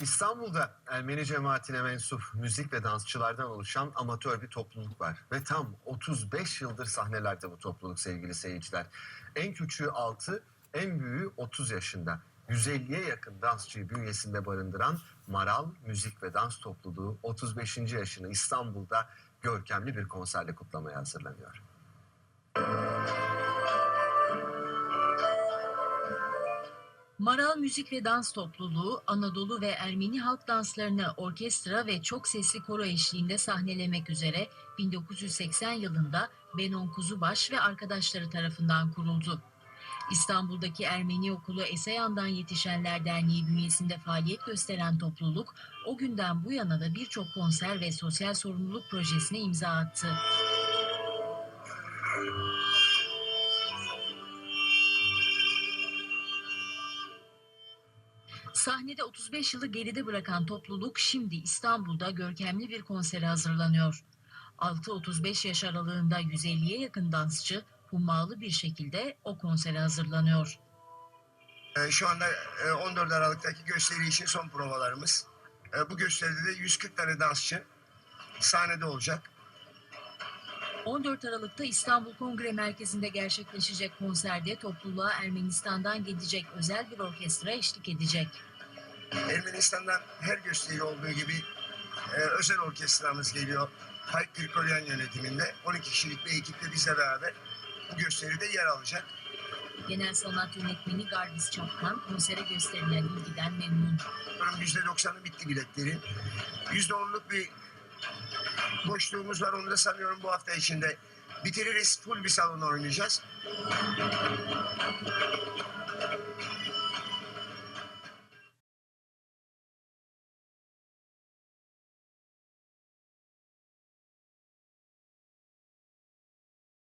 İstanbul'da Ermeni cemaatine mensup müzik ve dansçılardan oluşan amatör bir topluluk var. Ve tam 35 yıldır sahnelerde bu topluluk sevgili seyirciler. En küçüğü 6, en büyüğü 30 yaşında. 150'ye yakın dansçıyı bünyesinde barındıran Maral Müzik ve Dans Topluluğu 35. yaşını İstanbul'da görkemli bir konserle kutlamaya hazırlanıyor. Maral Müzik ve Dans Topluluğu Anadolu ve Ermeni halk danslarını orkestra ve çok sesli koro eşliğinde sahnelemek üzere 1980 yılında Benon Kuzubaş ve arkadaşları tarafından kuruldu. İstanbul'daki Ermeni Okulu Eseyan'dan Yetişenler Derneği bünyesinde faaliyet gösteren topluluk o günden bu yana da birçok konser ve sosyal sorumluluk projesine imza attı. Sahnede 35 yılı geride bırakan topluluk şimdi İstanbul'da görkemli bir konsere hazırlanıyor. 6-35 yaş aralığında 150'ye yakın dansçı hummalı bir şekilde o konsere hazırlanıyor. Ee, Şu anda e, 14 Aralık'taki gösteri için son provalarımız. E, Bu gösteride de 140 tane dansçı sahnede olacak. 14 Aralık'ta İstanbul Kongre Merkezi'nde gerçekleşecek konserde topluluğa Ermenistan'dan gelecek özel bir orkestra eşlik edecek. Ermenistan'dan her gösteri olduğu gibi e, özel orkestramız geliyor. Hayk Kirkolyan yönetiminde 12 kişilik bir ekiple bizle beraber bu gösteride yer alacak. Genel sanat yönetmeni Garbis Çapkan konsere gösterilen ilgiden memnun. Bunun %90'ı bitti biletlerin. %10'luk bir boşluğumuz var. Onu da sanıyorum bu hafta içinde bitiririz. Full bir salonda oynayacağız.